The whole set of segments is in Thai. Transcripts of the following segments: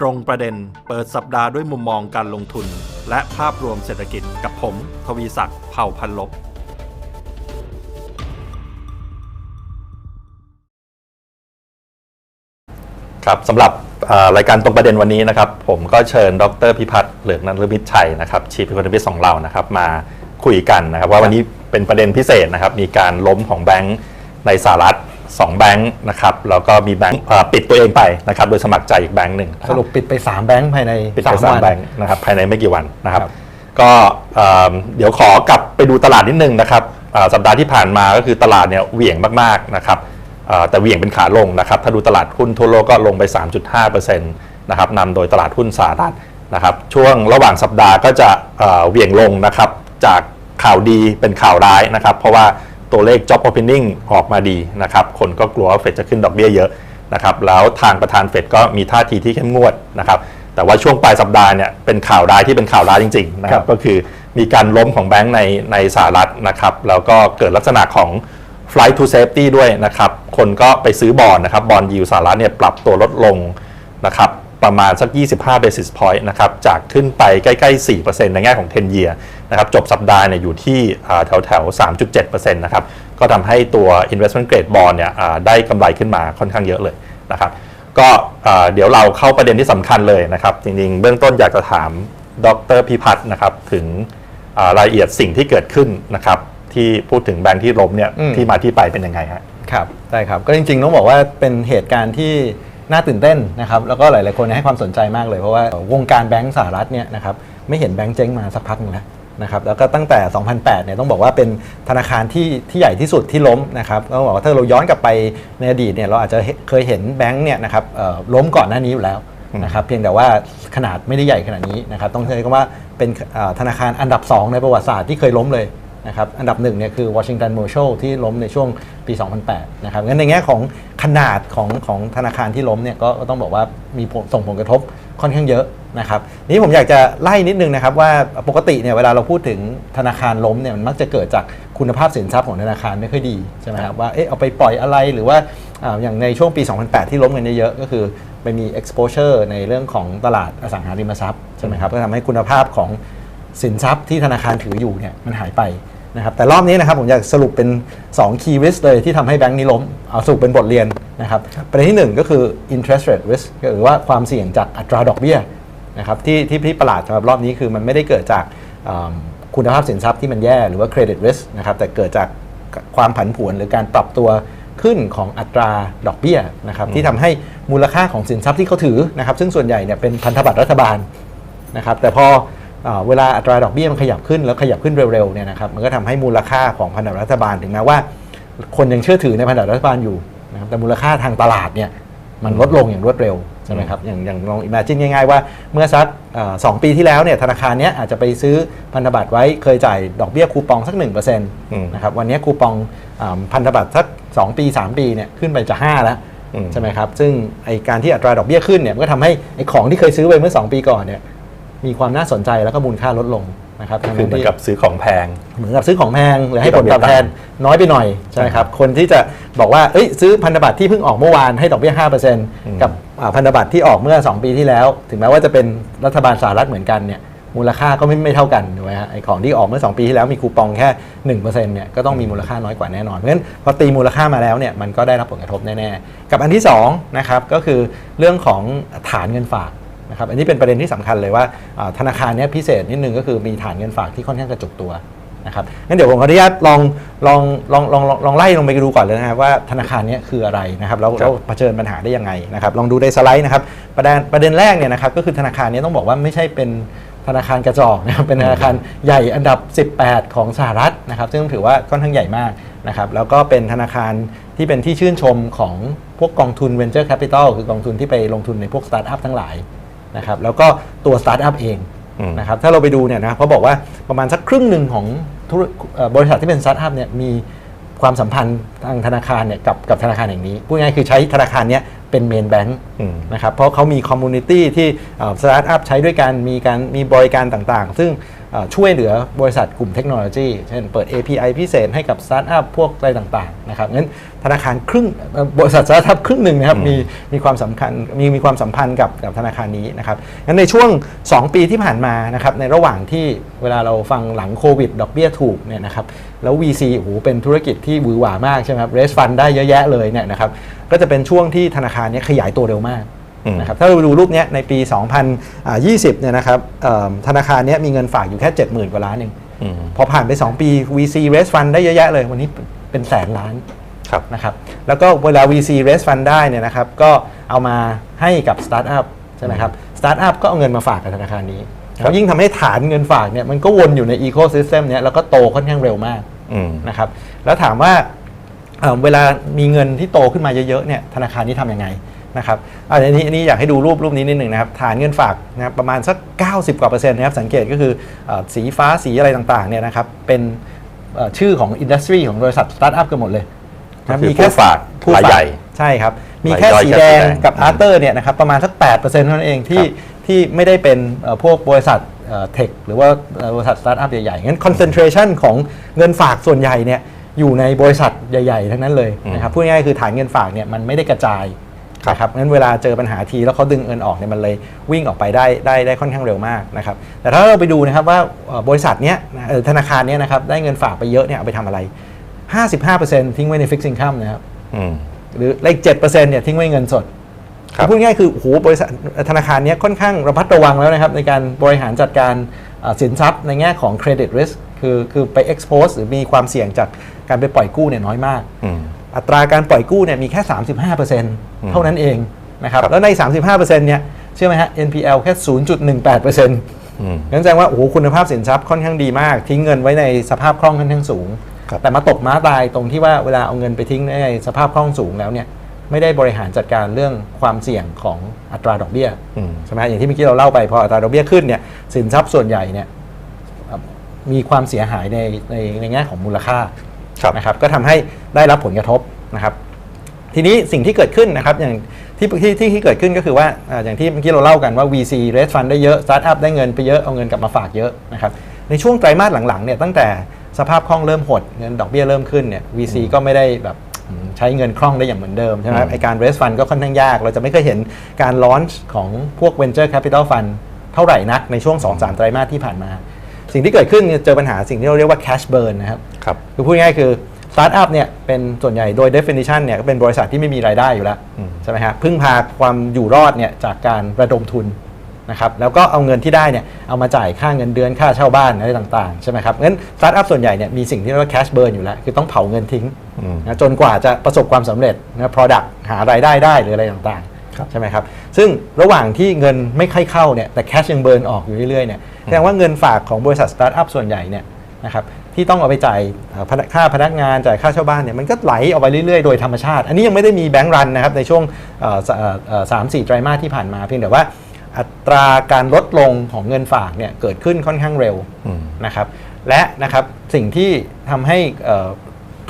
ตรงประเด็นเปิดสัปดาห์ด้วยมุมมองการลงทุน และภาพรวมเศรษฐกิจกับผม ทวีศักดิ์เผ่าพันลบ ครับสำหรับรายการตรงประเด็นวันนี้นะครับ ผมก็เชิญดรพิพัฒน์เหลืองนันทมิตรชัยนะครับชีฟอีโคโนมิสของเรานะครับมาคุยกันนะครับ ว่าวันนี้เป็นประเด็นพิเศษนะครับ มีการล้มของแบงก์ในสหรัฐ 2 แบงค์นะครับแล้วก็มีแบงก์เอ่อปิดตัวเองไปนะครับโดยสมัครใจอีกแบงก์หนึ่งนะคสรับรุปปิดไป 3 แบงค์ภายในปิดไปสามวัน แบงค์นะครับภายในไม่กี่วันนะครับ ครับ ก็เอ่อเดี๋ยวขอกลับไปดูตลาดนิดนึงนะครับอ่าสัปดาห์ที่ผ่านมาก็คือตลาดเนี่ยเหวี่ยงมากๆนะครับเอ่อแต่เหวี่ยงเป็นขาลงนะครับ ถ้าดูตลาดหุ้นทั่วโลกก็ลงไป 3.5%นะครับนำโดยตลาดหุ้นสหรัฐนะครับช่วงระหว่างสัปดาห์ก็จะเอ่อเหวี่ยงลงนะครับจากข่าวดีเป็นข่าวร้ายนะครับ เพราะว่า ตัวเลข job opening ออกมาดีนะครับ คนก็กลัวว่าเฟดจะขึ้นดอกเบี้ยเยอะนะครับแล้วทางประธานเฟดก็มีท่าทีที่เข้มงวดนะครับแต่ว่าช่วงปลายสัปดาห์เนี่ยเป็นข่าวร้ายที่เป็นข่าวร้ายจริงๆนะคครัรับบก็คือมีการล้มของแบงก์ในในสหรัฐนะครับแล้วก็เกิดลักษณะของ flight to safety ด้วยนะครับคนก็ไปซื้อบอลนะครับบอลยิวสหรัฐเนี่ยปรับตัวลดลงนะครับ ประมาณสัก 25 basis point นะครับจากขึ้นไปใกล้ๆ 4%ในแง่ของ 10 year นะครับจบสัปดาห์เนี่ยอยู่ที่อ่าแถวแถวๆ3.7%นะครับก็ทำให้ตัว investment grade bond เนี่ยอ่าได้กำไรขึ้นมาค่อนข้างเยอะเลยนะครับก็อ่าเดี๋ยวเราเข้าประเด็นที่สำคัญเลยนะครับจริงๆ เบื้องต้นอยากจะถามดรพิพัฒน์นะครับถึงอ่ารายละเอียดสิ่งที่เกิดขึ้นนะครับที่พูดถึงแบงค์ที่ล้มเนี่ยอืมที่มาที่ไปเป็นยังไงฮะครับได้ครับ ก็จริงๆต้องบอกว่าเป็นเหตุการณ์ที่ น่าตื่นเต้นนะครับแล้วก็หลาย ๆ คนให้ความสนใจมากเลย เพราะว่าวงการแบงก์สหรัฐเนี่ยนะครับไม่เห็นแบงก์เจ๊งมาสักพักหนึงแล้วนะครับแล้วก็ตั้งแต่ 2008 เนี่ยต้องบอกว่าเป็นธนาคารที่ที่ใหญ่ที่สุดที่ล้มนะครับต้องบอกว่าถ้าเราย้อนกลับไปในอดีตเนี่ยเราอาจจะเคยเห็นแบงก์เนี่ยนะครับล้มก่อนหน้านี้อยู่แล้วนะครับเพียงแต่ว่าขนาดไม่ได้ใหญ่ขนาดนี้นะครับต้องใช้คำว่าเป็นธนาคารอันดับ 2 ในประวัติศาสตร์ที่เคยล้มเลย นะครับอันดับหนึ่งเนี่ยคือ Washington Mutual ที่ล้มในช่วงปี 2008 นะครับงั้นในแง่ของขนาดของของธนาคารที่ล้มเนี่ยก็ต้องบอกว่ามีผลส่งผลกระทบค่อนข้างเยอะนะครับนี้ผมอยากจะไล่นิดนึงนะครับว่าปกติเนี่ยเวลาเราพูดถึงธนาคารล้มเนี่ยมันมักจะเกิดจากคุณภาพสินทรัพย์ของธนาคารไม่ค่อยดีใช่ไหมครับว่าเอ๊ะเอาไปปล่อยอะไรหรือว่าอ่าอย่างในช่วงปี 2008 ที่ล้มกันเยอะๆก็คือไปมี exposure ในเรื่องของตลาดอสังหาริมทรัพย์ใช่ไหมครับก็ทำให้คุณภาพของสินทรัพย์ที่ธนาคารถืออยู่เนี่ยมันหายไป นะครับแต่รอบนี้นะครับผมอยากสรุปเป็น 2 key risk เลยที่ทำให้แบงก์นี้ล้มเอาสรุปเป็นบทเรียนนะครับประเด็นที่ 1 ก็คือ interest rate risk หรือว่าความเสี่ยงจากอัตราดอกเบี้ยนะครับที่ที่ที่ประหลาดสำหรับรอบนี้คือมันไม่ได้เกิดจากอ่าคุณภาพสินทรัพย์ที่มันแย่หรือว่า credit risk นะครับแต่เกิดจากความผันผวนหรือการปรับตัวขึ้นของอัตราดอกเบี้ยนะครับที่ทำให้มูลค่าของสินทรัพย์ที่เขาถือนะครับซึ่งส่วนใหญ่เนี่ยเป็นพันธบัตรรัฐบาลนะครับแต่พอ เออเวลาอัตราดอกเบี้ยมันขยับขึ้นแล้วขยับขึ้นเร็วๆเนี่ยนะครับมันก็ทำให้มูลค่าของพันธบัตรรัฐบาลถึงแม้ว่า คนยังเชื่อถือในพันธบัตรรัฐบาลอยู่นะครับแต่มูลค่าทางตลาดเนี่ยมันลดลงอย่างรวดเร็วใช่ไหมครับอย่างอย่างลองอิมเมจินง่ายๆว่าเมื่อสักเอ่อสองปีที่แล้วเนี่ยธนาคารเนี้ยอาจจะไปซื้อพันธบัตรไว้เคยจ่ายดอกเบี้ยคูปองสัก1%นมะครับวันนี้คูปองอ่าพันธบัตรสัก 2 ปี 3 ปีเนี่ยขึ้นไปจะ 5 แล้วอืมใช่ไหมครับซึ่งไอการที่อัตราดอกเบี้ยขึ้นเนี่ยมันก็ทำให้ไอของที่เคยซื้อไปเมื่อ 2 ปีก่อนเนี่ย มีความน่าสนใจแล้วก็มูลค่าลดลงนะครับทั้งคือเหมือนที่กับซื้อของแพง เหมือนกับซื้อของแพงหรือให้ที่ผดอกลเบี้ยตอบแทนน้อยไปหน่อยใช่ไหมครับคนที่จะบอกว่าเอ้ยซื้อพันธบัตรที่เพิ่งออกเมื่อวานให้ดอกเบี้ย5%กับอ่าพันธบัตรที่ออกเมื่อ 2 ปีที่แล้ว ถึงแม้ว่าจะเป็นรัฐบาลสหรัฐเหมือนกันเนี่ยมูลค่าก็ไม่ไม่เท่ากันถูกไหมฮะไอของที่ออกเมื่อ 2 ปีที่แล้วมีคูปองแค่1%เนี่ยก็ต้องมีมูลค่าน้อยกว่าแน่นอน เพราะฉะนั้นพอตีมูลค่ามาแล้วเนี่ยมันก็ได้รับผลกระทบแน่ๆกับอันที่สองนะครับก็คือเรื่องของฐานเงินฝาก นะครับอันนี้เป็นประเด็นที่สำคัญเลยว่าธนาคารเนี้ยพิเศษนิดนึงก็คือมีฐานเงินฝากที่ค่อนข้างกระจุกตัวนะครับงั้นเดี๋ยวผมขออนุญาตลองลองลองลองลองไล่ลงไปดูก่อนเลยนะครับว่าธนาคารนี้คืออะไรนะครับแล้วเราเผชิญปัญหาได้ยังไงนะครับลองดูในสไลด์นะครับประเด็นประเด็นแรกเนี่ยนะครับก็คือธนาคารนี้ต้องบอกว่าไม่ใช่เป็นธนาคารกระจอกนะครับเป็นธนาคารใหญ่อันดับ 18 ของสหรัฐนะครับซึ่งถือว่าค่อนข้างใหญ่มากนะครับแล้วก็เป็นธนาคารที่เป็นที่ชื่นชมของพวกกองทุน Venture Capital คือกองทุนที่ไปลงทุนในพวกสตาร์ทอัพทั้งหลาย นะครับแล้วก็ตัวสตาร์ทอัพเองอืมนะครับถ้าเราไปดูเนี่ยนะเขาบอกว่าประมาณสักครึ่งหนึ่งของธุรเอ่อบริษัทที่เป็นสตาร์ทอัพเนี่ยมีความสัมพันธ์ทางธนาคารเนี่ยกับกับธนาคารแห่งนี้พูดง่ายๆคือใช้ธนาคารเนี้ยเป็นเมนแบงค์อืมนะครับเพราะเขามีคอมมูนิตี้ที่สตาร์ทอัพใช้ด้วยกันมีการมีบริการต่างๆ ซึ่งเอ่อ ช่วยเหลือบริษัทกลุ่มเทคโนโลยี เช่นเปิด API พิเศษให้กับสตาร์ทอัพพวกอะไรต่างๆนะครับงั้นธนาคารครึ่งเอ่อบริษัทสตาร์ทอัพครึ่งหนึ่งนะครับมีมีความสำคัญมีมีความสัมพันธ์กับกับธนาคารนี้นะครับงั้นในช่วง 2 ปีที่ผ่านมานะครับในระหว่างที่เวลาเราฟังหลังโควิดดอกเบี้ยถูกเนี่ยนะครับแล้ว VC โอ้โหเป็นธุรกิจที่หวือหวามากใช่ไหมครับ raise fund ได้เยอะแยะเลยเนี่ยนะครับก็จะเป็นช่วงที่ธนาคารเนี้ขยายตัวเร็วมากอืม นะครับถ้าเราดูรูปเนี้ยในปี 2020เนี่ยนะครับเอิ่มธนาคารเนี้ยมีเงินฝากอยู่แค่ 70,000 กว่าล้านเองอืมพอผ่านไป 2 ปี VC raise fund ได้เยอะแยะเลย วันนี้เป็นแสนล้านครับนะครับแล้วก็เวลา VC raise fund ได้เนี่ยนะครับก็เอามาให้กับสตาร์ทอัพใช่ไหมครับสตาร์ทอัพก็เอาเงินมาฝากกับธนาคารนี้ครับแล้วยิ่งทำให้ฐานเงินฝากเนี่ยมันก็วนอยู่ใน ecosystem เนี้ยแล้วก็โตค่อนข้างเร็วมากอืมนะครับแล้วถามว่าเอ่อเวลามีเงินที่โตขึ้นมาเยอะๆเนี่ยธนาคารนี้ทำยังไง นะครับอะอันนี้อันนี้อยากให้ดูรูปรูปนี้นิดหนึ่งนะครับฐานเงินฝากนะครับประมาณสัก 90 กว่าเปอร์เซ็นต์นะครับสังเกตก็คือเอ่อสีฟ้าสีอะไรต่างๆเนี่ยนะครับเป็นเอ่อชื่อของอินดัสทรีของบริษัทสตาร์ทอัพกันหมดเลยนะก็คือผู้ฝากผู้รายใหญ่ใช่ครับ มีแค่รายย่อยสีกับแดงสีแดงกับอืมอาร์เตอร์เนี่ยนะครับประมาณสัก 8%เท่านั้นเองที่ครับที่ไม่ได้เป็นเอ่อพวกบริษัทเทคหรือว่าเอ่อบริษัทสตาร์ทอัพใหญ่ๆงั้นคอนเซนเทรชันของเงินฝากส่วนใหญ่เนี่ยอยู่ในบริษัทใหญ่ ๆ ทั้งนั้นเลยนะครับพูดง่ายๆคือฐานเงินฝากเนี่ยมันไม่ได้กระจายครับ นะครับงั้นเวลาเจอปัญหาทีแล้วเขาดึงเงินออกเนี่ยมันเลยวิ่งออกไปได้ได้ได้ค่อนข้างเร็วมากนะครับแต่ถ้าเราไปดูนะครับว่าเอ่อบริษัทเนี้ยนะเอ่อธนาคารเนี้ยนะครับได้เงินฝากไปเยอะเนี่ยเอาไปทำอะไร 55%ทิ้งไว้ใน fixed income นะครับอืมหรือเลขเจ็ดเปอร์เซ็นต์เนี่ยทิ้งไว้เงินสดครับพูดง่ายๆคือโอ้โหบริษัทธนาคารเนี้ยค่อนข้างระมัดระวังแล้วนะครับ ในการบริหารจัดการเอ่อสินทรัพย์ในแง่ของ credit risk คือคือไป expose หรือมีความเสี่ยงจากการไปปล่อยกู้เนี่ยน้อยมาก อืมอัตราการปล่อยกู้เนี่ยมีแค่ 35%เท่านั้นเองนะครับครับแล้วใน 35%เนี่ยเชื่อไหมฮะ NPL แค่ 0.18%อืมนั่นแสดงว่าโอ้โหคุณภาพสินทรัพย์ค่อนข้างดีมาก ทิ้งเงินไว้ในสภาพคล่องค่อนข้างสูงครับแต่มาตกม้าตายตรงที่ว่าเวลาเอาเงินไปทิ้งในสภาพคล่องสูงแล้วเนี่ยไม่ได้บริหารจัดการเรื่องความเสี่ยงของอัตราดอกเบี้ยอืมใช่ไหมอย่างที่เมื่อกี้เราเล่าไปพออัตราดอกเบี้ยขึ้นเนี่ยสินทรัพย์ส่วนใหญ่เนี่ยเอ่อมีความเสียหายในในในแง่ของมูลค่าครับ นะครับก็ทำให้ได้รับผลกระทบนะครับ ทีนี้สิ่งที่เกิดขึ้นนะครับอย่างที่ที่ที่ที่เกิดขึ้นก็คือว่าอ่าอย่างที่เมื่อกี้เราเล่ากันว่า VC raise fund ได้เยอะสตาร์ทอัพได้เงินไปเยอะเอาเงินกลับมาฝากเยอะนะครับในช่วงไตรมาสหลังๆเนี่ยตั้งแต่สภาพคล่องเริ่มหดเงินดอกเบี้ยเริ่มขึ้นเนี่ย VC ก็ไม่ได้แบบอืมใช้เงินคล่องได้อย่างเหมือนเดิมใช่ไหมอืมไอการ raise fund ก็ค่อนข้างยาก เราจะไม่เคยเห็นการ launch ของพวก venture capital fund เท่าไหร่นักในช่วง 2-3 ไตรมาสที่ผ่านมา สิ่งที่เกิดขึ้นเนี่ยเจอปัญหาสิ่งที่เราเรียกว่า cash burn นะครับครับคือพูดง่ายๆคือสตาร์ทอัพเนี่ยเป็นส่วนใหญ่โดย definition เนี่ยก็เป็นบริษัทที่ไม่มีรายได้อยู่แล้วอืมใช่ไหมฮะพึ่งพาความอยู่รอดเนี่ยจากการระดมทุนนะครับแล้วก็เอาเงินที่ได้เนี่ยเอามาจ่ายค่าเงินเดือนค่าเช่าบ้านอะไรต่างๆใช่ไหมครับงั้นสตาร์ทอัพส่วนใหญ่เนี่ยมีสิ่งที่เรียกว่า cash burn อยู่แล้ว คือต้องเผาเงินทิ้งอืมนะจนกว่าจะประสบความสำเร็จนะ product หารายได้ได้หรืออะไรต่างครับๆ ใช่ไหมครับ ซึ่งระหว่างที่เงินไม่ค่อยเข้าเนี่ยแต่ cash ยังเบิร์นออกอยู่เรื่อยๆเนี่ยแสดงว่าเงินฝากของบริษัทสตาร์ทอัพส่วนใหญ่เนี่ยนะครับที่ต้องเอาไปจ่ายเอ่อพนักค่าพนักงานจ่ายค่าเช่าบ้านเนี่ยมันก็ไหลออกไปเรื่อยๆ โดยธรรมชาติ อันนี้ยังไม่ได้มีแบงก์รันนะครับในช่วงเอ่อสเอ่อเอ่อสามสี่ไตรมาสที่ผ่านมาเพียงแต่ว่าอัตราการลดลงของเงินฝากเนี่ยเกิดขึ้นค่อนข้างเร็วอืมนะครับและนะครับสิ่งที่ทำให้เอ่อ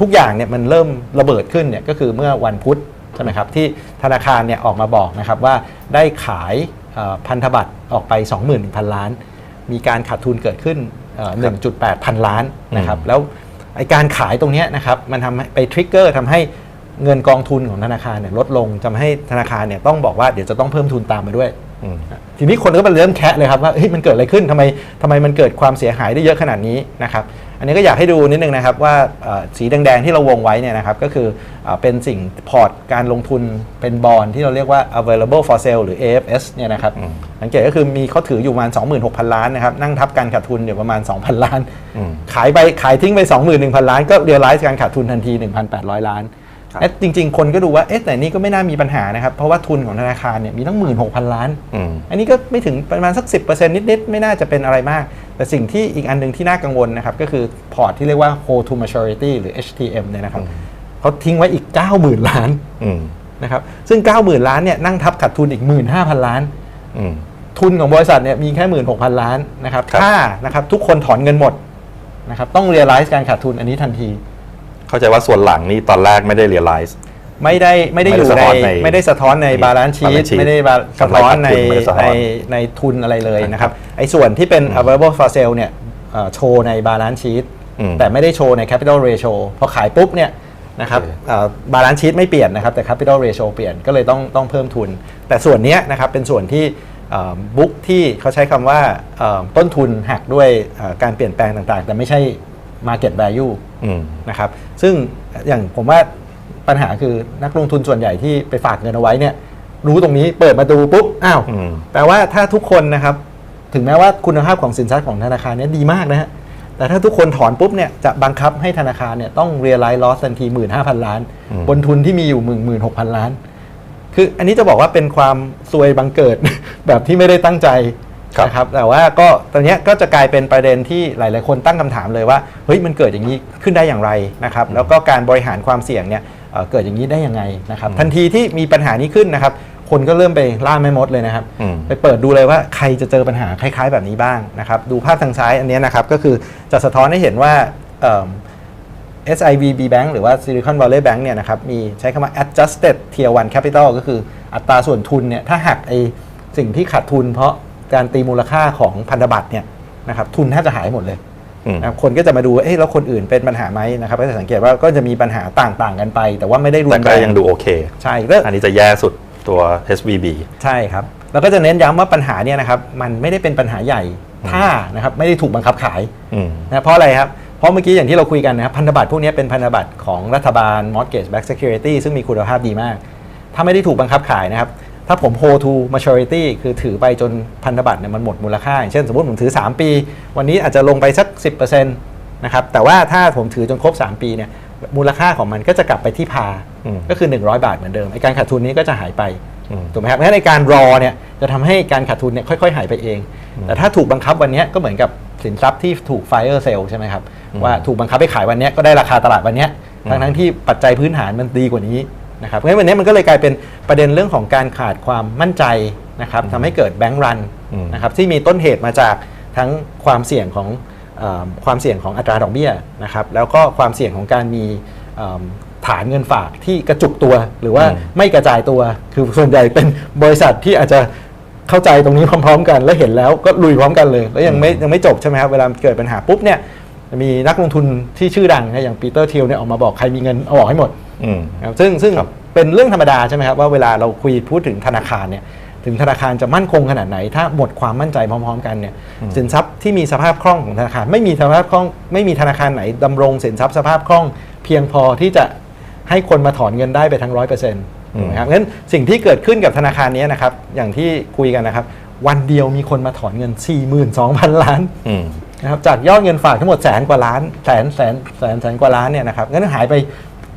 ทุกอย่างเนี่ยมันเริ่มระเบิดขึ้นเนี่ยก็คือเมื่อวันพุธ ใช่ไหมครับที่ธนาคารเนี่ยออกมาบอกนะครับว่าได้ขายเอ่อพันธบัตรออกไป 21,000 ล้าน มีการขาดทุนเกิดขึ้นเอ่อ1.8 พันล้านนะครับแล้วไอการขายตรงเนี้ยนะครับมันทำให้ไปทริกเกอร์ทำให้เงินกองทุนของธนาคารเนี่ยลดลงทำให้ธนาคารเนี่ยต้องบอกว่าเดี๋ยวจะต้องเพิ่มทุนตามมาด้วยอืมทีนี้คนก็มาเริ่มแคะเลยครับว่าเฮ้ยมันเกิดอะไรขึ้นทำไมทำไมมันเกิดความเสียหายได้เยอะขนาดนี้นะครับ อันนี้ก็อยากให้ดูนิดนึงนะครับว่าเอ่อสีแดงๆ ที่เราวงไว้เนี่ยนะครับก็คือเออเป็นสิ่งพอร์ตการลงทุนเป็นบอลที่เราเรียกว่า available for sale หรือ AFS เนี่ยนะครับอืมสังเกตก็คือมีเขาถืออยู่ประมาณ 26,000 ล้านนะครับนั่งทับการขาดทุนอยู่ประมาณ 2,000 ล้านอืมขายไปขายทิ้งไป 21,000 ล้าน ก็เรียลไลซ์การขาดทุนทันที 1,800 ล้าน ครับเอ๊ะจริง ๆ คนก็ดูว่าเอ๊ะแต่นี่ก็ไม่น่ามีปัญหานะครับ เพราะว่าทุนของธนาคารเนี่ยมีตั้ง16,000ล้านอืมอันนี้ก็ไม่ถึงประมาณสัก 10%นิดๆ ไม่น่าจะเป็นอะไรมาก แต่สิ่งที่อีกอันหนึ่งที่น่ากังวลนะครับก็คือพอร์ตที่เรียกว่า hold to maturity หรือ HTM เนี่ยนะครับเขาทิ้งไว้อีก 90,000 ล้านอืมนะครับซึ่ง 90,000 ล้านเนี่ยนั่งทับขาดทุนอีก 15,000 ล้านอืมทุนของบริษัทเนี่ยมีแค่ 16,000 ล้านนะครับครับถ้านะครับทุกคนถอนเงินหมดนะครับต้อง realize การขาดทุนอันนี้ทันที เข้าใจว่าส่วนหลังนี่ตอนแรกไม่ได้ realize ไม่ได้ไม่ได้อยู่ไม่ได้สะในท้อนในไม่ได้สะท้อนในในบาลานซ์ชี balance ต sheet ไม่ได้บาสะท้อนในกำไรขาดทุนไม่ได้สะท้ในอนในทุนอะไรเลยนะครับไอ้ส่วนที่เป็น available for sale เนี่ยเอ่อโชว์ในบาลานซ์ชีตอืมแต่ไม่ได้โชว์ใน capital ratio พอขายปุ๊บเนี่ยนะครับโอเคบาลานซ์ชีตไม่เปลี่ยนนะครับแต่ capital ratio เปลี่ยนก็เลยต้องต้องเพิ่มทุน แต่ส่วนเนี้ยนะครับเป็นส่วนที่บุ๊กที่เขาใช้คำว่าเอ่อต้นทุนหักด้วยเอ่อการเปลี่ยนแปลงต่างๆ แต่ไม่ใช่ market value อืมนะครับซึ่งอย่างผมว่าปัญหาคือนักลงทุนส่วนใหญ่ที่ไปฝากเงินเอาไว้เนี่ยรู้ตรงนี้เปิดมาดูปุ๊บอ้าวอืมแปลว่าถ้าทุกคนนะครับถึงแม้ว่าคุณภาพของสินทรัพย์ของธนาคารเนี้ดีมากนะฮะแต่ถ้าทุกคนถอนปุ๊บเนี่ยจะบังคับให้ธนาคารเนี่ยต้อง realize loss ทันที15,000ล้านอืมบนทุนที่มีอยู่16,000ล้าน คืออันนี้จะบอกว่าเป็นความซวยบังเกิดแบบที่ไม่ได้ตั้งใจ ครับนะครับแต่ว่าก็ตอนเนี้ยก็จะกลายเป็นประเด็นที่หลาย ๆ คนตั้งคำถามเลยว่าเฮ้ยมันเกิดอย่างนี้ขึ้นได้อย่างไรนะครับแล้วก็การบริหารความเสี่ยงเนี่ยเอ่อเกิดอย่างนี้ได้ยังไงนะครับทันทีที่มีปัญหานี้ขึ้นนะครับคนก็เริ่มไปล่าแม่มดเลยนะครับ อืม ไปเปิดดูเลยว่าใครจะเจอปัญหาคล้าย ๆ แบบนี้บ้างนะครับดูภาพทางซ้ายอันเนี้ยนะครับก็คือจะสะท้อนให้เห็นว่าเอิ่ม SIVB Bank หรือว่า Silicon Valley Bank เนี่ยนะครับมีใช้คำว่า adjusted tier 1 capital ก็คืออัตราส่วนทุนเนี่ยถ้าหักไอสิ่งที่ขาดทุนเพราะ การตีมูลค่าของพันธบัตรเนี่ยนะครับทุนแทบจะหายหมดเลยอืมนะครับคนก็จะมาดูว่าเอ๊ะแล้วคนอื่นเป็นปัญหาไหมนะครับก็จะสังเกตว่าก็จะมีปัญหาต่างๆกันไป แต่ว่าไม่ได้รุแต่นก็แรงยังดูโอเค ใช่ก็อันนี้จะแย่สุดตัว SVB ใช่ครับ แล้วก็จะเน้นย้ำว่าปัญหาเนี่ยนะครับมันไม่ได้เป็นปัญหาใหญ่ถ้านะครับไม่ได้ถูกบังคับขายอืมนะเพราะอะไรครับ เพราะเมื่อกี้อย่างที่เราคุยกันนะครับพันธบัตรพวกนี้เป็นพันธบัตรของรัฐบาล mortgage backed security ซึ่งมีคุณภาพดีมาก ถ้าไม่ได้ถูกบังคับขายนะครับ ถ้าผม hold to maturity คือถือไปจนพันธบัตรเนี่ยมันหมดมูลค่าอย่างเช่นสมมติผมถือ 3 ปี วันนี้อาจจะลงไปสัก 10%นะครับแต่ว่าถ้าผมถือจนครบ 3 ปีเนี่ยมูลค่าของมันก็จะกลับไปที่พาอืมก็คือ 100 บาทเหมือนเดิมไอการขาดทุนนี้ก็จะหายไปอืมถูกไหมครับงั้นในการรอเนี่ยจะทำให้การขาดทุนเนี่ยค่อยๆ หายไปเอง แต่ถ้าถูกบังคับวันเนี้ยก็เหมือนกับสินทรัพย์ที่ถูก fire sale ใช่ไหมครับว่าถูกบังคับให้ขายวันเนี้ยก็ได้ราคาตลาดวันเนี้ยทั้งทั้งๆที่ปัจจัยพื้นฐานมันดีกว่านี้นะครับเพราะฉะนั้นวันนี้มันก็เลยกลายเป็น ประเด็นเรื่องของการขาดความมั่นใจนะครับทำให้เกิดแบงก์รันอืมนะครับที่มีต้นเหตุมาจากทั้งความเสี่ยงของเออความเสี่ยงของอัตราดอกเบี้ยนะครับแล้วก็ความเสี่ยงของการมีเอิ่มฐานเงินฝากที่กระจุกตัวหรือว่าอืมไม่กระจายตัว คือส่วนใหญ่เป็นบริษัทที่อาจจะเข้าใจตรงนี้พร้อมๆ กัน แล้วเห็นแล้วก็ลุยพร้อมกันเลย แล้วยังไม่ยังไม่จบใช่ไหมครับเวลาเกิดปัญหาปุ๊บเนี่ยมีนักลงทุนที่ชื่อดังนะอย่างปีเตอร์ทิลเนี่ยออกมาบอกใครมีเงินเอาออกให้หมดอืมครับซึ่งซึ่งครับ เป็นเรื่องธรรมดาใช่ไหมครับว่าเวลาเราคุยพูดถึงธนาคารเนี่ยถึงธนาคารจะมั่นคงขนาดไหน ถ้าหมดความมั่นใจพร้อมๆ กันเนี่ยสินทรัพย์ที่มีสภาพคล่องของธนาคาร ไม่มีสภาพคล่องไม่มีธนาคารไหนดำรงสินทรัพย์สภาพคล่อง เพียงพอที่จะให้คนมาถอนเงินได้ไปทั้งร้อยเปอร์เซ็นต์ถูกไหมครับงั้นสิ่งที่เกิดขึ้นกับธนาคารนี้นะครับอย่างที่คุยกันนะครับ วันเดียวมีคนมาถอนเงิน 42,000 ล้านอืมนะครับจากยอดเงินฝากทั้งหมดแสนกว่าล้านแสนแสนแสนแสนกว่าล้านเนี่ยนะครับงั้นหายไป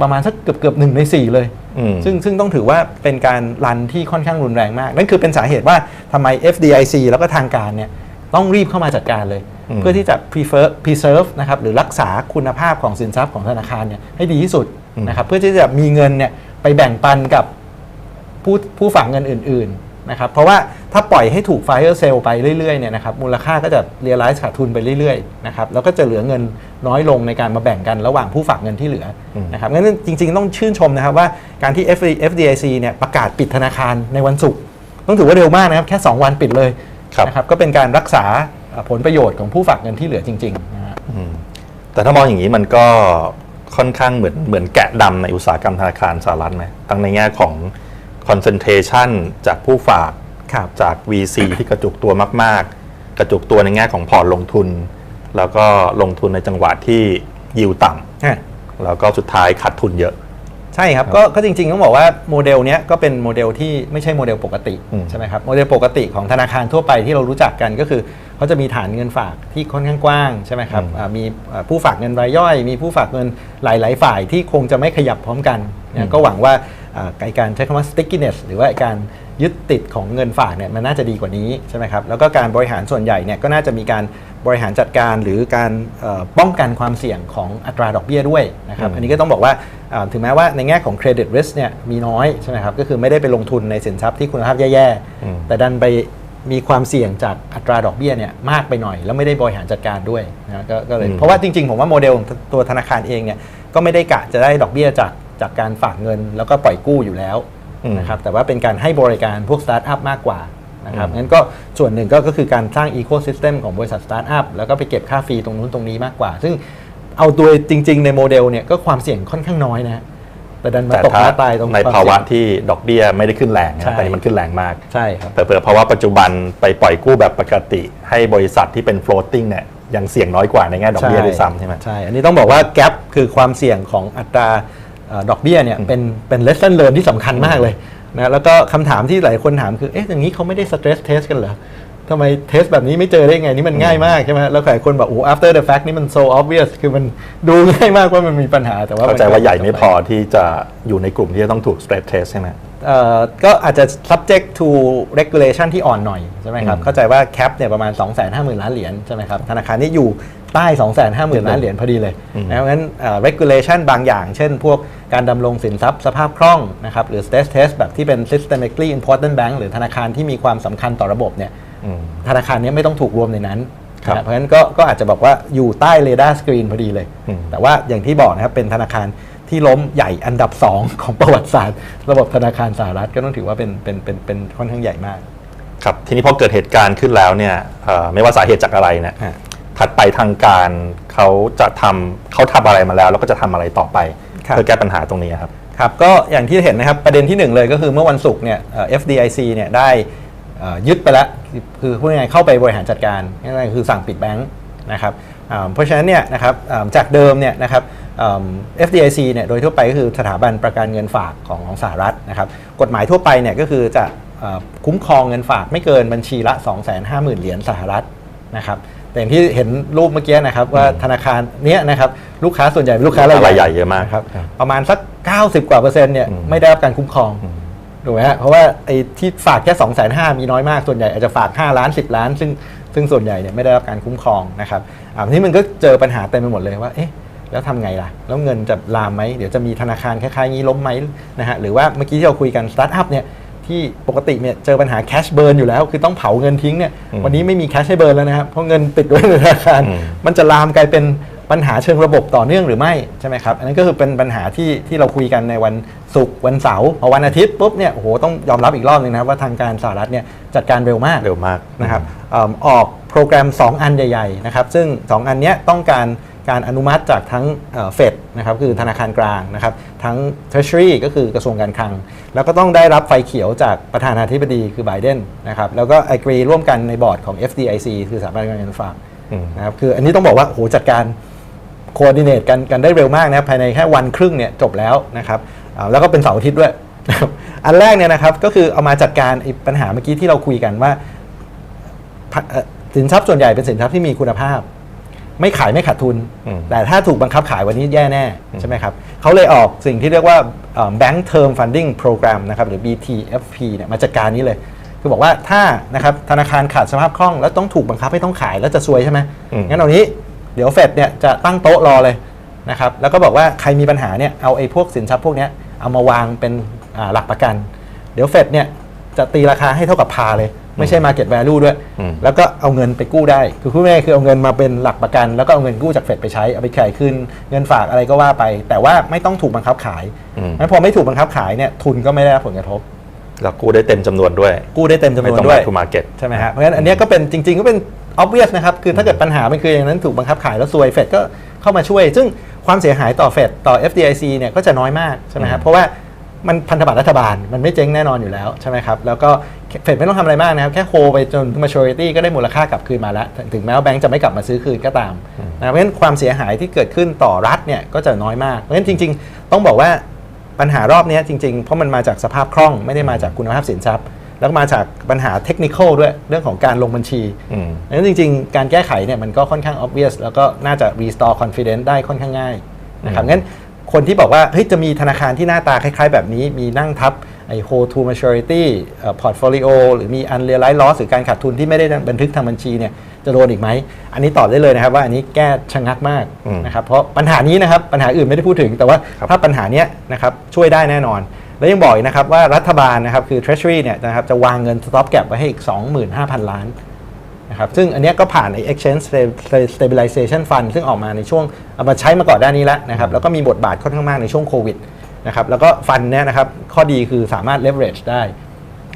ประมาณสักเกือบเกือบหนึ่งในสี่เลยอืมซึ่งซึ่งต้องถือว่าเป็นการรันที่ค่อนข้างรุนแรงมาก นั่นคือเป็นสาเหตุว่าทำไม FDIC แล้วก็ทางการเนี่ยต้องรีบเข้ามาจัดการเลยอืมเพื่อที่จะ prefer preserve นะครับหรือรักษาคุณภาพของสินทรัพย์ของธนาคารเนี่ยให้ดีที่สุดนะครับเพื่อที่จะมีเงินเนี่ยไปแบ่งปันกับผู้ผู้ฝากเงินอื่น ๆ นะครับเพราะว่าถ้าปล่อยให้ถูก fire sale ไปเรื่อยๆเนี่ยนะครับมูลค่าก็จะ realize ขาดทุนไปเรื่อยๆนะครับแล้วก็จะเหลือเงินน้อยลงในการมาแบ่งกันระหว่างผู้ฝากเงินที่เหลืออนะครับงั้นจริงๆต้องชื่นชมนะครับว่าการที่ FD- FDIC เนี่ยประกาศปิดธนาคารในวันศุกร์ต้องถือว่าเร็วมากนะครับแค่ 2 วันปิดเลยครับนะครับก็เป็นการรักษาเอ่อผลประโยชน์ของผู้ฝากเงินที่เหลือจริงๆนะฮะอืมแต่ถ้ามองอย่างนี้มันก็ค่อนข้างเหมือนเหมือนแกะดำในอุตสาหกรรมธนาคารสหรัฐไหมทั้งในแง่ของ concentration จากผู้ฝากครับจาก VC ที่กระจุกตัวมาก ๆ กระจุกตัวในแง่ของพอร์ตลงทุน แล้วก็ลงทุนในจังหวะที่ยิวต่ำแล้วก็สุดท้ายขาดทุนเยอะ ใช่ครับก็ก็จริง ๆ ต้องบอกว่าโมเดลเนี้ยก็เป็นโมเดลที่ไม่ใช่โมเดลปกติอืมใช่ไหมครับโมเดลปกติของธนาคารทั่วไปที่เรารู้จักกันก็คือเขาจะมีฐานเงินฝากที่ค่อนข้างกว้างใช่ไหมครับอ่ามีอ่าผู้ฝากเงินรายย่อย มีผู้ฝากเงินหลาย ๆ ฝ่ายที่คงจะไม่ขยับพร้อมกันนะก็หวังว่าอ่าไอ้ การใช้คำว่า stickiness หรือว่าไอ้การยึดติดของเงินฝากเนี่ยมันน่าจะดีกว่านี้ใช่ไหมครับแล้วก็การบริหารส่วนใหญ่เนี่ยก็น่าจะมีการบริหารจัดการหรือการเอ่อป้องกันความเสี่ยงของอัตราดอกเบี้ยด้วยนะครับอันนี้ก็ต้องบอกว่าอ่าถึงแม้ว่าในแง่ของ credit risk เนี่ยมีน้อยใช่ไหมครับก็คือไม่ได้ไปลงทุนในสินทรัพย์ที่คุณภาพแย่อืมๆแต่ดันไปมีความเสี่ยงจากอัตราดอกเบี้ยเนี่ยมากไปหน่อย แล้วไม่ได้บริหารจัดการด้วยนะก็ก็เลยอืมเพราะว่าจริงๆ ผมว่าโมเดลของตัวธนาคารเองเนี่ยก็ไม่ได้กะจะได้ดอกเบี้ยจาก จากการฝากเงินแล้วก็ปล่อยกู้อยู่แล้วนะครับแต่ว่าเป็นการให้บริการพวกสตาร์ทอัพมากกว่านะครับอืมงั้นก็ส่วนหนึ่งก็ก็คือการสร้างอีโค y ิสเต็มของบริษัทสตาร์ทอัพแล้วก็ไปเก็บค่าฟรีตรงนู้นตรงนี้มากกว่า ซึ่งเอาตัวจริง ๆ ในโมเดลเนี่ยก็ความเสี่ยงค่อนข้างน้อยนะฮะแต่ดันมาแต่ตกถ้าหน้าตายตรงในคมภาวะเสี่ยงที่ดอกเบี้ยไม่ได้ขึ้นแรงนะใช่แต่นี่มันขึ้นแรงมากใช่ครับเผื่อๆเพราะว่าปัจจุบันไปปล่อยกู้แบบปกติ ให้บริษัทที่เป็น floating เนี่ยยังเสี่ยงน้อยกว่าในแง่ดอกเบี้ยด้วยซ้ำใช่ไหมใช่อันนี้ต้องบอกว่าแก p คือความเสี่ยงของอัตราเอ่อ ดอกเบี้ยเนี่ยเป็นเป็น lesson learn ที่สำคัญมากเลยนะแล้วก็คำถามที่หลายคนถามคือเอ๊ะอย่างนี้เขาไม่ได้ stress test กันเหรอทำไมเทสแบบนี้ไม่เจอได้ไง นี่มันง่ายมากใช่ไหมแล้วหลายคนบอกโอ้ after the fact นี่มัน so obvious คือมันดูง่ายมากว่ามันมีปัญหาแต่ว่าเข้าใจนก็ว่าใหญ่ไม่พอที่จะอยู่ในกลุ่มที่จะต้องถูก stress test ใช่ไหมเอ่อก็อาจจะ subject to regulation ที่อ่อนหน่อยใช่ไหมครับอืมเข้าใจว่า cap เนี่ยประมาณ 250,000ล้านเหรียญใช่ไหมครับ ธนาคารนี้อยู่ ใต้ 250,000 ล้านเหรียญพอดีเลยนะเพราะฉะนั้นเอ่อ regulation บางอย่าง เช่นพวกการดำรงสินทรัพย์สภาพคล่องนะครับหรือ stress test แบบที่เป็น systemically important bank หรือธนาคารที่มีความสำคัญต่อระบบเนี่ยอืมธนาคารเนี้ไม่ต้องถูกรวมในนั้นครับนะเพราะฉะนั้นก็ก็อาจจะบอกว่าอยู่ใต้เรดาร์สกรีนพอดีเลยอืมแต่ว่าอย่างที่บอกนะครับเป็นธนาคารที่ล้มใหญ่อันดับ 2 ของประวัติศาสตร์ ระบบธนาคารสหรัฐก็ต้องถือว่าเป็นเป็นเป็นเป็นค่อนข้างใหญ่มาก ครับ ทีนี้พอเกิดเหตุการณ์ขึ้นแล้วเนี่ยเอ่อไม่ว่าสาเหตุจากอะไรเนี่ยฮะ ถัดไปทางการเขาจะทำเขาทำอะไรมาแล้ว แล้วก็จะทำอะไรต่อไปครับ เพื่อแก้ปัญหาตรงนี้ครับ ครับก็อย่างที่เห็นนะครับประเด็นที่หนึ่งเลยก็คือเมื่อวันศุกร์เนี่ยเอ่อ FDIC เนี่ยได้เอ่อยึดไปแล้วคือคือพูดง่ายๆเข้าไปบริหารจัดการนั่นคือสั่งปิดแบงค์นะครับอ่าเพราะฉะนั้นเนี่ยนะครับอ่าจากเดิมเนี่ยนะครับอ่า FDIC เนี่ยโดยทั่วไปก็คือสถาบันประกันเงินฝากของของสหรัฐนะครับกฎหมายทั่วไปเนี่ยก็คือจะอ่าคุ้มครองเงินฝากไม่เกินบัญชีละ 250,000 เหรียญสหรัฐนะครับ แต่อย่างที่เห็นรูปเมื่อกี้นะครับว่าธนาคารเนี้ยนะครับลูกค้าส่วนใหญ่เป็นลูกค้ารายรายใหญ่เยอะมากนะครับครับประมาณสัก 90 กว่าเปอร์เซ็นต์เนี่ยอืมไม่ได้รับการคุ้มครองถูกไหมฮะเพราะว่าไอ้ที่ฝากแค่2 5 0 0 0มีน้อยมากส่วนใหญ่อาจจะฝาก 5 ล้าน 10 ล้าน ซึ่งซึ่งส่วนใหญ่เนี่ยไม่ได้รับการคุ้มครองนะครับอ่าทีนี้มันก็เจอปัญหาเต็มไปหมดเลยว่าเอ๊ะแล้วทำไงล่ะ แล้วเงินจะลามไหมเดี๋ยวจะมีธนาคารคล้ายๆงี้ล้มไหมนะฮะหรือว่าเมื่อกี้ที่เราคุยกันสตาร์ทอัพเนี่ย ที่ปกติเนี่ยเจอปัญหาแคชเบิร์นอยู่แล้ว คือต้องเผาเงินทิ้งเนี่ยอืมวันนี้ไม่มีแคชให้เบิร์นแล้วนะครับเพราะเงินติดไว้ในธนาคารอืมมันจะลามกลายเป็นปัญหาเชิงระบบต่อเนื่องหรือไม่ใช่ไหมครับอันนั้นก็คือเป็นปัญหาที่ที่เราคุยกันในวันศุกร์วันเสาร์พอวันอาทิตย์ปุ๊บเนี่ยโอ้โหต้องยอมรับอีกรอบหนึงนะครับว่าทางการสหรัฐเนี่ยจัดการเร็วมากเร็วมากนะครับเอิ่มออกโปรแกรม 2 อันใหญ่ๆนะครับซึ่ง 2 อันเนี้ยต้องการ การอนุมัติจากทั้งเฟดนะครับคือธนาคารกลางนะครับทั้ง Treasury ก็คือกระทรวงการคลัง แล้วก็ต้องได้รับไฟเขียวจากประธานาธิบดีคือไบเดนนะครับแล้วก็ agree ร่วมกันในบอร์ดของ FDIC คือสถาบันการเงินฝากนะครับคืออันนี้ต้องบอกว่าโหจัดการโค o ดิเนตกันกันได้เร็วมากนะครับภายในแค่วันครึ่งเนี่ยจบแล้วนะครับแล้วก็เป็นเสาร์อาทิตย์ด้วย อันแรกเนี่ยนะครับก็คือเอามาจัดการปัญหาเมื่อกี้ที่เราคุยกันว่าสินทรัพย์ส่วนใหญ่เป็นสินทรัพย์ที่มีคุณภาพ ไม่ขายไม่ขาดทุนอืมแต่ถ้าถูกบังคับขายวันนี้แย่แน่ใช่ไหมครับเขาเลยออกสิ่งที่เรียกว่า Bank Term Funding Program นะครับหรือ BTFP เนี่ยมาจัดการนี้เลย คือบอกว่าถ้านะครับธนาคารขาดสภาพคล่อง แล้วต้องถูกบังคับให้ต้องขายแล้วจะซวยใช่ไหมอืมงั้นเอานี้เดี๋ยวเฟดเนี่ยจะตั้งโต๊ะรอเลยนะครับแล้วก็บอกว่าใครมีปัญหาเนี่ยเอาไอ้พวกสินทรัพย์พวกเนี้ยเอามาวางเป็นอ่าหลักประกัน เดี๋ยวเฟดเนี่ยจะตีราคาให้เท่ากับพาเลย ไม่ใช่ Market Value ด้วยอืมแล้วก็เอาเงินไปกู้ได้ คือพูดง่ายๆคือเอาเงินมาเป็นหลักประกัน แล้วก็เอาเงินกู้จากเฟดไปใช้เอาไปขายคืนเงินฝากอะไรก็ว่าไป แต่ว่าไม่ต้องถูกบังคับขายอืมงั้นพอไม่ถูกบังคับขายเนี่ยทุนก็ไม่ได้รับผลกระทบแล้วกู้ได้เต็มจำนวนด้วย กู้ได้เต็มจำนไม่วนต้องด้วยมาทูมาเก็ตใช่ไหมฮะเพราะฉะนั้นอันเนี้ยก็เป็นจริง ๆ ก็เป็น obvious นะครับ คือถ้าเกิดปัญหามันคืออย่างนั้นถูกบังคับขายแล้วซวยเฟดก็เข้ามาช่วย ซึ่งความเสียหายต่อเฟดต่อ FDIC เนี่ยก็จะน้อยมากใช่ไหมครับเพราะว่ามันพันธบัตรรัฐบาลมันไม่เจ๊งแน่นอนอยู่แล้วใช่ไหมครับแล้วก็ เฟดไม่ต้องทำอะไรมากนะครับ แค่โฮไปจน maturity ก็ได้มูลค่ากลับคืนมาแล้ว ถึงแม้ว่าแบงก์จะไม่กลับมาซื้อคืนก็ตามนะเพราะฉะนั้นความเสียหายที่เกิดขึ้นต่อรัฐเนี่ยก็จะน้อยมากเพราะฉะนั้นจริง ๆ ต้องบอกว่าปัญหารอบเนี้ยจริง ๆ เพราะมันมาจากสภาพคล่องไม่ได้มาจากคุณภาพสินทรัพย์ แล้วก็มาจากปัญหาเทคนิคด้วยเรื่องของการลงบัญชีอืมดังนั้นจริง ๆ การแก้ไขเนี่ยมันก็ค่อนข้าง obvious แล้วก็น่าจะ restore confidence ได้ค่อนข้างง่ายนะครับงั้นคนที่บอกว่าเฮ้ยจะมีธนาคารที่หน้าตาคล้าย ๆ แบบนี้มีนั่งทับ ไอ้ hold to maturity เอ่อ portfolio หรือมี unrealized loss หรือการขาดทุนที่ไม่ได้บันทึกทางบัญชีเนี่ยจะโดนอีกไหม อันนี้ตอบได้เลยนะครับว่าอันนี้แก้ชะงักมากอืมนะครับเพราะปัญหานี้นะครับปัญหาอื่นไม่ได้พูดถึง แต่ว่าครับถ้าปัญหาเนี้ยนะครับช่วยได้แน่นอน แล้วยังบอกอีกนะครับว่ารัฐบาลนะครับคือ treasury เนี่ยนะครับจะวางเงิน stop gap ไว้ให้อีก 25,000 ล้านนะครับซึ่งอันเนี้ยก็ผ่านไอ้ exchange stabilization fund ซึ่งออกมาในช่วงเอามาใช้มาก่อนด้านนี้แล้วนะครับแล้วก็มีบทบาทค่อนข้างมากในช่วงโควิด นะครับแล้วก็ฟันเนี้ยนะครับข้อดีคือสามารถ leverage ได้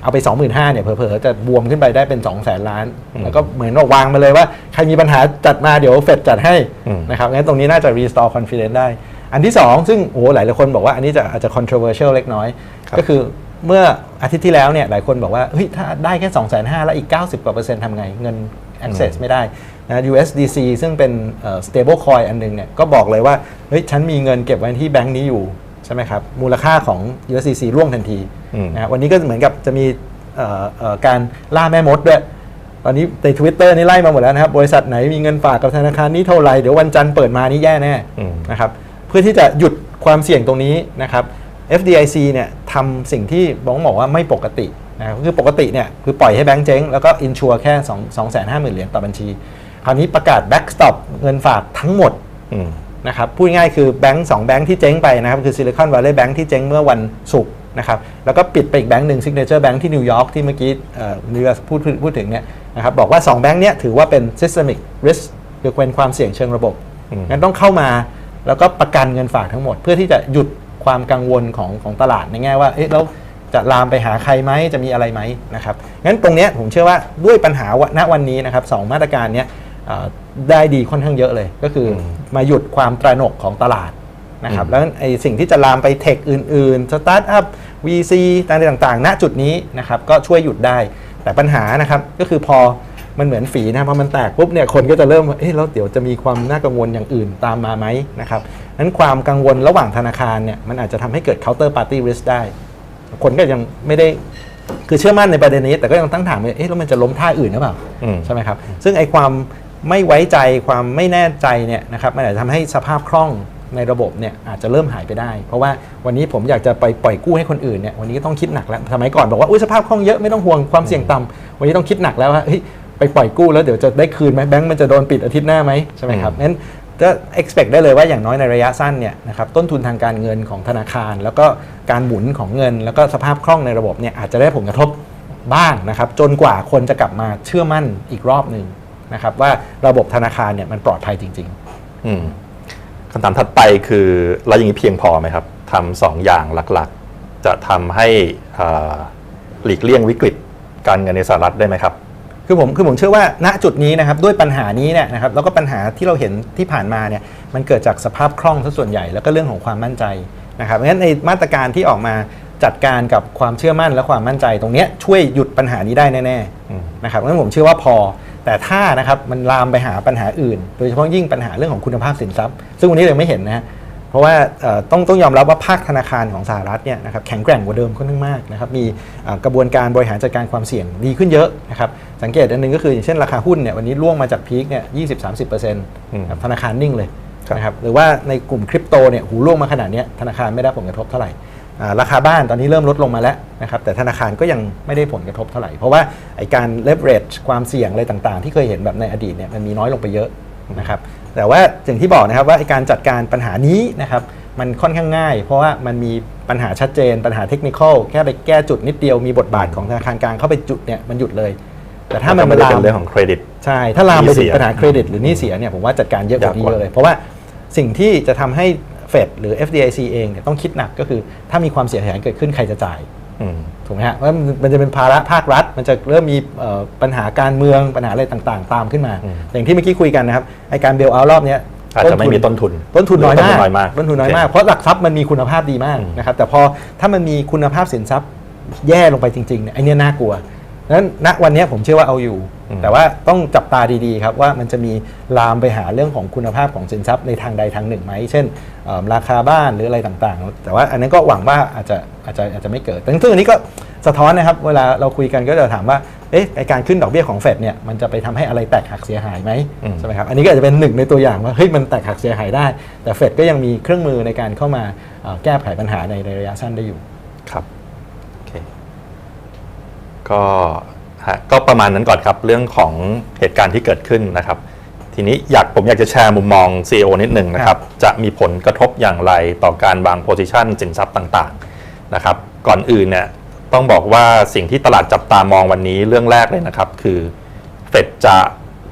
เอาไป 25,000เนี่ยเผลอๆ จะบวมขึ้นไปได้เป็น 2 0 0แสนล้านอืมแล้วก็เหมือนว่าวางมาเลยว่า ใครมีปัญหาจัดมาเดี๋ยวเฟดจัดให้อืมนะครับงั้นตรงนี้น่าจะ restore confidence ได้ อันที่ 2 ซึ่งโอ้โหหลายหลายๆคนบอกว่าอันนี้จะอาจจะ controversial เล็กน้อย ก็คือเมื่ออาทิตย์ที่แล้วเนี่ยหลายคนบอกว่าเฮ้ยถ้าได้แค่ 2 5 0 0 0แล้วอีก 90กว่าเปอร์เซ็นต์ทำไงเงิน access ไม่ได้นะ USDC ซึ่งเป็นเอ่อ stable coin อันหนึงเนี่ยก็บอกเลยว่าเฮ้ยฉันมีเงินเก็บไว้ที่แบงก์นี้อยู่ ใช่ไหมครับมูลค่าของ USDC ร่วงทันทีอืมนะวันนี้ก็เหมือนกับจะมีเอ่อเอ่อการล่าแม่มดด้วยตอนนี้ใน Twitter นี่ไล่มาหมดแล้วนะครับบริษัทไหนมีเงินฝากกับธนาคารนี้เท่าไหร่เดี๋ยววันจันทร์เปิดมานี่แย่แน่อืมนะครับเพื่อที่จะหยุดความเสี่ยงตรงนี้นะครับ FDIC เนี่ยทำสิ่งที่บ้องบอกว่าไม่ปกตินะครับคือปกติเนี่ยคือปล่อยให้แบงก์เจ๊งแล้วก็อินชัวแค่2 2 5 0 0 0 0เหรียญต่อบัญชี คราวนี้ประกาศแบ็กสต็อปเงินฝากทั้งหมดอืม นะครับพูดง่ายๆคือแบงก์สองแบงก์ที่เจ๊งไปนะครับคือ Silicon Valley Bank ที่เจ๊งเมื่อวันศุกร์นะครับแล้วก็ปิดไปอีกแบงก์หนึ่ง Signature Bank ที่นิวยอร์กที่เมื่อกี้เอ่อเรือพูดพูดพูดถึงเนี่ยนะครับบอกว่า 2 แบงก์เนี้ยถือว่าเป็น systemic risk คือเป็นความเสี่ยงเชิงระบบอืมงั้นต้องเข้ามาแล้วก็ประกันเงินฝากทั้งหมด เพื่อที่จะหยุดความกังวลของของตลาดในแง่ว่าเอ๊ะแล้วจะลามไปหาใครไหมจะมีอะไรไหมนะครับงั้นตรงเนี้ยผมเชื่อว่าด้วยปัญหาณวันนี้นะครับสองมาตรการเนี้ยเอ่อ ได้ดีค่อนข้างเยอะเลย ก็คืออมมาหยุดความตระหนกของตลาดนะครับอืมแล้วไอ้สิ่งที่จะลามไปเทคอื่นๆสตาร์ทอัพ VC ต่างๆ ณจุดนี้นะครับก็ช่วยหยุดได้ แต่ปัญหานะครับก็คือพอมันเหมือนฝีนะพอมันแตกปุ๊บเนี่ยคนก็จะเริ่มว่าเอ๊ะแล้วเดี๋ยวจะมีความน่ากังวลอย่างอื่นตามมาไหมนะครับนั้นความกังวลระหว่างธนาคารเนี่ยมันอาจจะทำให้เกิด counter party risk ได้ คนก็ยังไม่ได้คือเชื่อมั่นในประเด็นนี้ แต่ก็ยังตั้งถามว่าเอ๊ะแล้วมันจะล้มท่าอื่นหรือเปล่าอืมใช่ไหมครับซึ่งไอ้ความ ไม่ไว้ใจความไม่แน่ใจเนี่ยนะครับมันอาจจะทำให้สภาพคล่องในระบบเนี่ยอาจจะเริ่มหายไปได้ เพราะว่าวันนี้ผมอยากจะไปปล่อยกู้ให้คนอื่นเนี่ยวันนี้ก็ต้องคิดหนักแล้วสมัยก่อนบอกว่าอุ้ยสภาพคล่องเยอะไม่ต้องห่วงความเสี่ยงต่ำวันนี้ต้องคิดหนักแล้วว่าเฮ้ยไปปล่อยกู้แล้วเดี๋ยวจะได้คืนไหมแบงก์มันจะโดนปิดอาทิตย์หน้าไหมใช่ไหมครับงั้นก็ expect ได้เลยว่าอย่างน้อยในระยะสั้นเนี่ยนะครับต้นทุนทางการเงินของธนาคาร แล้วก็การหมุนของเงิน แล้วก็สภาพคล่องในระบบเนี่ยอาจจะได้ผลกระทบบ้างนะครับจนกว่าคนจะกลับมาเชื่อมั่นอีกรอบหนึ่ง นะครับว่าระบบธนาคารเนี่ยมันปลอดภัยจริงอืมคำถามถัดไปคือแล้วอย่างนี้เพียงพอไหมครับทำสองอย่างหลักๆ จะทำให้อ่าหลีกเลี่ยงวิกฤตการเงินในสหรัฐได้ไหมครับๆคือผมคือผมเชื่อว่าณจุดนี้นะครับด้วยปัญหานี้เนี่ยนะครับแล้วก็ปัญหาที่เราเห็นที่ผ่านมาเนี่ยมันเกิดจากสภาพคล่องซะส่วนใหญ่แล้วก็เรื่องของความมั่นใจนะครับงั้นในมาตรการที่ออกมา จัดการกับความเชื่อมั่นและความมั่นใจตรงเนี้ยช่วยหยุดปัญหานี้ได้แน่อืมๆนะครับงั้นผมเชื่อว่าพอ แต่ถ้านะครับมันลามไปหาปัญหาอื่น โดยเฉพาะยิ่งปัญหาเรื่องของคุณภาพสินทรัพย์ ซึ่งวันนี้เรายังไม่เห็นนะฮะเพราะว่าเอ่อต้องต้องยอมรับว่าภาคธนาคารของสหรัฐเนี่ยนะครับแข็งแกร่งกว่าเดิมค่อนข้างมากนะครับมีเอ่อกระบวนการบริหารจัดการความเสี่ยงดีขึ้นเยอะนะครับสังเกตอันหนึงก็คืออย่างเช่นราคาหุ้นเนี่ยวันนี้ร่วงมาจากพีคเนี่ยยี่สิบสามสิบเปอร์เซ็นต์อืมธนาคารนิ่งเลยครับนะครับหรือว่าในกลุ่มคริปโตเนี่ยหูร่วงมาขนาดเนี้ยธนาคารไม่ได้ผลกระทบเท่าไหร่อ่า ราคาบ้านตอนนี้เริ่มลดลงมาแล้วนะครับแต่ธนาคารก็ยังไม่ได้ผลกระทบเท่าไหร่ เพราะว่าไอการ leverage ความเสี่ยงอะไรต่างๆ ที่เคยเห็นแบบในอดีตเนี่ยมันมีน้อยลงไปเยอะนะครับแต่ว่าอย่างที่บอกนะครับว่าไอการจัดการปัญหานี้นะครับมันค่อนข้างง่าย เพราะว่ามันมีปัญหาชัดเจน ปัญหาเทคนิคอลแค่ไปแก้จุดนิดเดียวมีบทบาทของธนาคารกลางเข้าไปจุดเนี่ยมันหยุดเลย แต่ถ้ามันไม่ได้ลาเป็มนเรื่องของเครดิตใช่ถ้าลามไปหนี้เสีถึงยปัญหาเครดิตหรือหนี้เสียเนี่ยผมว่าจัดการเยอะกว่านี้ยากกว่าเยอะเลย เพราะว่าสิ่งที่จะทำให้ เฟดหรือ FDIC เองเนี่ยต้องคิดหนักก็คือถ้ามีความเสียหายเกิดขึ้นใครจะจ่ายอืมถูกไหมฮะว่ามันมันจะเป็นภาระภาครัฐ มันจะเริ่มมีเอ่อปัญหาการเมืองปัญหาอะไรต่างๆ ตามขึ้นมาอืมอย่างที่เมื่อกี้คุยกันนะครับไอการเบลเอาท์รอบเนี้ยอาจจะไม่มีต้นทุน ต้นทุนน้อยต้นทุมากนน้อยมาก ต้นทุนน้อยมากโอเคเพราะหลักทรัพย์มันมีคุณภาพดีมากอืมนะครับ แต่พอถ้ามันมีคุณภาพสินทรัพย์แย่ลงไปจริงๆเนี่ยไอเนี้ยน่ากลัวนั้นณวันเนี้ยผมเชื่อว่าเอาอยู่ แต่ว่าต้องจับตาดีๆครับว่ามันจะมีลามไปหาเรื่องของคุณภาพของสินทรัพย์ในทางใดทางหนึ่งไหมเช่นเอิ่มราคาบ้านหรืออะไรต่างๆ แต่ว่าอันนั้นก็หวังว่าอาจจะอาจจะอาจจะไม่เกิดแต่ซึ่งอันนี้ก็สะท้อนนะครับเวลาเราคุยกันก็จะถามว่าเอ๊ะไอการขึ้นดอกเบี้ยของเฟดเนี่ยมันจะไปทำให้อะไรแตกหักเสียหายไหมอืมใช่ไหมครับอันนี้ก็อาจจะเป็นหนึ่งในตัวอย่างว่าเฮ้ยมันแตกหักเสียหายได้ แต่เฟดก็ยังมีเครื่องมือในการเข้ามาเอ่อแก้ไขปัญหาในในระยะสั้นได้อยู่ครับโอเคก็ฮะ ก็ประมาณนั้นก่อนครับเรื่องของเหตุการณ์ที่เกิดขึ้นนะครับ ทีนี้อยากผมอยากจะแชร์มุมมอง CEO นิดหนึ่งนะครับ จะมีผลกระทบอย่างไรต่อการวางโพซิชันสินทรัพย์ต่างๆนะครับ ก่อนอื่นเนี่ยต้องบอกว่าสิ่งที่ตลาดจับตามองวันนี้เรื่องแรกเลยนะครับ คือเฟดจะ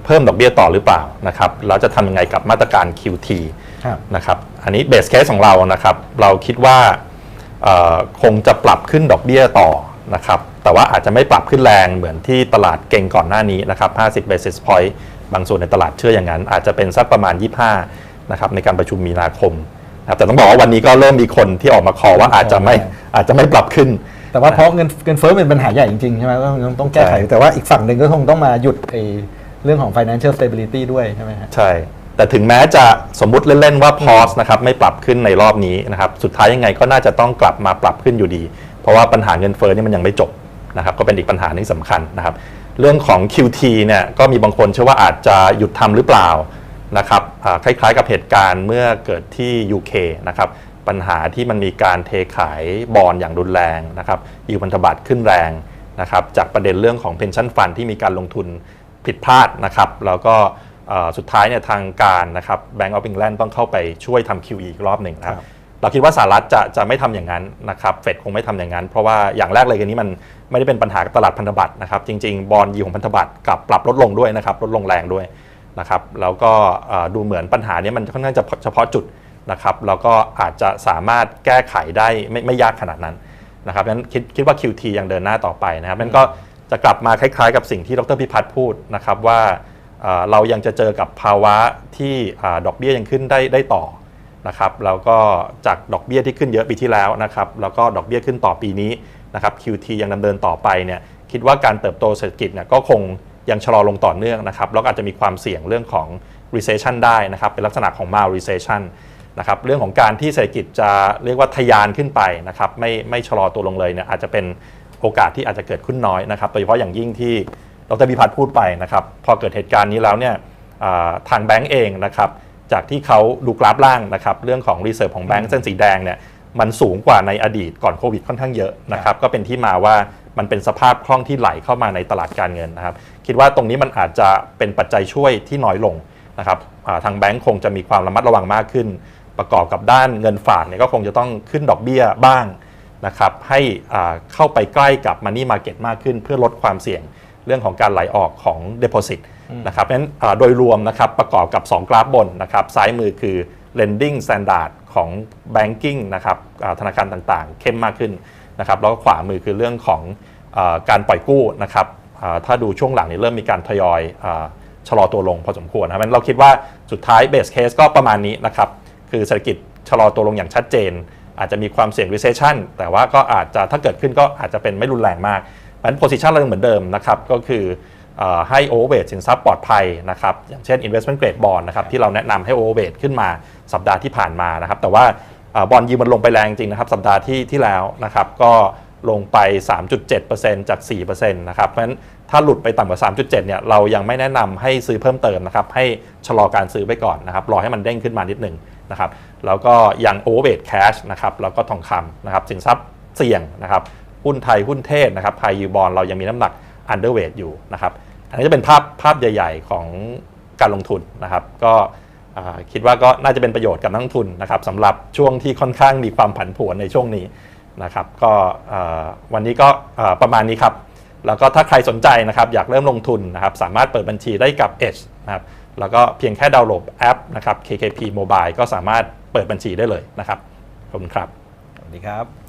เพิ่มดอกเบี้ยต่อหรือเปล่านะครับแล้วจะทำยังไงกับมาตรการ QT ครับนะครับอันนี้เบสเคสของเรานะครับ เราคิดว่าเอ่อคงจะปรับขึ้นดอกเบี้ยต่อนะครับ แต่ว่าอาจจะไม่ปรับขึ้นแรงเหมือนที่ตลาดเก่งก่อนหน้านี้นะครับ 50 basis point บางส่วนในตลาดเชื่ออย่างนั้น อาจจะเป็นสักประมาณ 25 นะครับในการประชุมมีนาคมนะครับแต่ต้องบอกว่าวันนี้ก็เริ่มมีคนที่ออกมาคอว่าอาจจะไม่อาจจะไม่ปรับขึ้น แต่ว่าเพราะเงินเงินเฟ้อเป็นปัญหาใหญ่จริงๆใช่ไหมต้องต้องต้องแก้ไขใช่แต่ว่าอีกฝั่งหนึ่งก็คงต้องมาหยุดไอ้เรื่องของ financial stability ด้วยใช่ไหมฮะใช่ แต่ถึงแม้จะสมมุติเล่นๆว่าพอสนะครับไม่ปรับขึ้นในรอบนี้นะครับสุดท้ายยังไงก็น่าจะต้องกลับมาปรับขึ้นอยู่ดี เพราะว่าปัญหาเงินเฟ้อนี่มันยังไม่จบ นะครับก็เป็นอีกปัญหาที่สำคัญนะครับ เรื่องของ QT เนี่ยก็มีบางคนเชื่อว่าอาจจะหยุดทำหรือเปล่านะครับคล้ายๆ กับเหตุการณ์เมื่อเกิดที่ UK นะครับปัญหาที่มันมีการเทขายบอลอย่างรุนแรงนะครับยิวพันธบัตรขึ้นแรงนะครับจากประเด็นเรื่องของ pension fund ที่มีการลงทุนผิดพลาดนะครับแล้วก็สุดท้ายเนี่ยทางการนะครับ Bank of England ต้องเข้าไปช่วยทำ QE อีกรอบหนึ่งนะครับครับ เราคิดว่าสหรัฐจะจะไม่ทำอย่างนั้นนะครับเฟดคงไม่ทำอย่างนั้น เพราะว่าอย่างแรกเลยกันนี้มันไม่ได้เป็นปัญหากับตลาดพันธบัตรนะครับจริงๆ บอลยีของพันธบัตรกลับปรับลดลงด้วยนะครับลดลงแรงด้วยนะครับแล้วก็ดูเหมือนปัญหานี้มันค่อนข้างจะเฉพาะจุดนะครับแล้วก็อาจจะสามารถแก้ไขได้ไม่ไม่ยากขนาดนั้นนะครับนั้นคิดคิดว่า QT ยังเดินหน้าต่อไปนะครับนั้นก็จะกลับมาคล้ายๆ กับสิ่งที่ดรพิพัฒน์พูดนะครับว่าเรายังจะเจอกับภาวะที่ดอกเบี้ยยังขึ้นได้ได้ต่อ นะครับแล้วก็จากดอกเบี้ยที่ขึ้นเยอะปีที่แล้วนะครับแล้วก็ดอกเบี้ยขึ้นต่อปีนี้นะครับ QT ยังดำเนินต่อไปเนี่ยคิดว่าการเติบโตเศรษฐกิจเนี่ยก็คงยังชะลอลงต่อเนื่องนะครับแล้วอาจจะมีความเสี่ยงเรื่องของ recession ได้นะครับเป็นลักษณะของ mild recession นะครับเรื่องของการที่เศรษฐกิจจะเรียกว่าทะยานขึ้นไปนะครับไม่ไม่ชะลอตัวลงเลยเนี่ยอาจจะเป็นโอกาสที่อาจจะเกิดขึ้นน้อยนะครับโดยเฉพาะอย่างยิ่งที่ดรพิพัฒน์พูดไปนะครับพอเกิดเหตุการณ์นี้แล้วเนี่ยทางแบงก์เองนะครับ จากที่เขาดูกราฟล่างนะครับเรื่องของรีเซิร์ฟของแบงก์เส้นสีแดงเนี่ยมันสูงกว่าในอดีตก่อนโควิดค่อนข้างเยอะนะครับก็เป็นที่มาว่ามันเป็นสภาพคล่องที่ไหลเข้ามาในตลาดการเงินนะครับคิดว่าตรงนี้มันอาจจะเป็นปัจจัยช่วยที่น้อยลงนะครับอ่าทางแบงก์คงจะมีความระมัดระวังมากขึ้น ประกอบกับด้านเงินฝากเนี่ยก็คงจะต้องขึ้นดอกเบี้ยบ้างนะครับให้อ่าเข้าไปใกล้กับ Money Market มากขึ้น เพื่อลดความเสี่ยงเรื่องของการไหลออกของ Deposit นะครับเพราะฉะนั้นโดยรวมนะครับประกอบกับ 2 กราฟบนนะครับซ้ายมือคือ lending standard ของ banking นะครับธนาคารต่างๆ เข้มมากขึ้นนะครับแล้วก็ขวามือคือเรื่องของอการปล่อยกู้นะครับถ้าดูช่วงหลังนี้เริ่มมีการทยอยอชะลอตัวลงพอสมควรนะครับเราะฉะนั้นเราคิดว่าสุดท้าย base case ก็ประมาณนี้นะครับคือเศรษฐกิจชะลอตัวลงอย่างชัดเจน อาจจะมีความเสี่ยง recession แต่ว่าก็อาจจะถ้าเกิดขึ้นก็อาจจะเป็นไม่รุนแรงมากเพราะฉะนั้น position เรายังเหมือนเดิมนะครับก็คือ เอ่อให้ overweight สินทรัพย์ปลอดภัยนะครับอย่างเช่น investment grade bond นะครับที่เราแนะนำให้ overweight ขึ้นมาสัปดาห์ที่ผ่านมานะครับแต่ว่าบอลยีมันลงไปแรงจริงนะครับสัปดาห์ที่ที่แล้วนะครับก็ลงไป 3.7%จาก 4%นะครับเพราะฉะนั้นถ้าหลุดไปต่ำกว่า 3.7 เนี่ยเรายังไม่แนะนำให้ซื้อเพิ่มเติมนะครับให้ชะลอการซื้อไปก่อนนะครับรอให้มันเด้งขึ้นมานิดหนึ่งนะครับแล้วก็ยัง overweight cash นะครับแล้วก็ทองคำนะครับสินทรัพย์เสี่ยงนะครับหุ้นไทยหุ้นเทศนะครับ high yield bond เรายังมีน้ำหนัก underweight อยู่นะครับ อันนี้จะเป็นภาพภาพใหญ่ ๆ ของการลงทุนนะครับ ก็คิดว่าก็น่าจะเป็นประโยชน์กับนักลงทุนนะครับสำหรับช่วงที่ค่อนข้างมีความผันผวนในช่วงนี้นะครับ ก็วันนี้ก็ประมาณนี้ครับ แล้วก็ถ้าใครสนใจนะครับ อยากเริ่มลงทุนนะครับ สามารถเปิดบัญชีได้กับ Edge นะครับแล้วก็เพียงแค่ดาวน์โหลดแอปนะครับ KKP Mobile ก็สามารถเปิดบัญชีได้เลยนะครับขอบคุณครับสวัสดีครับ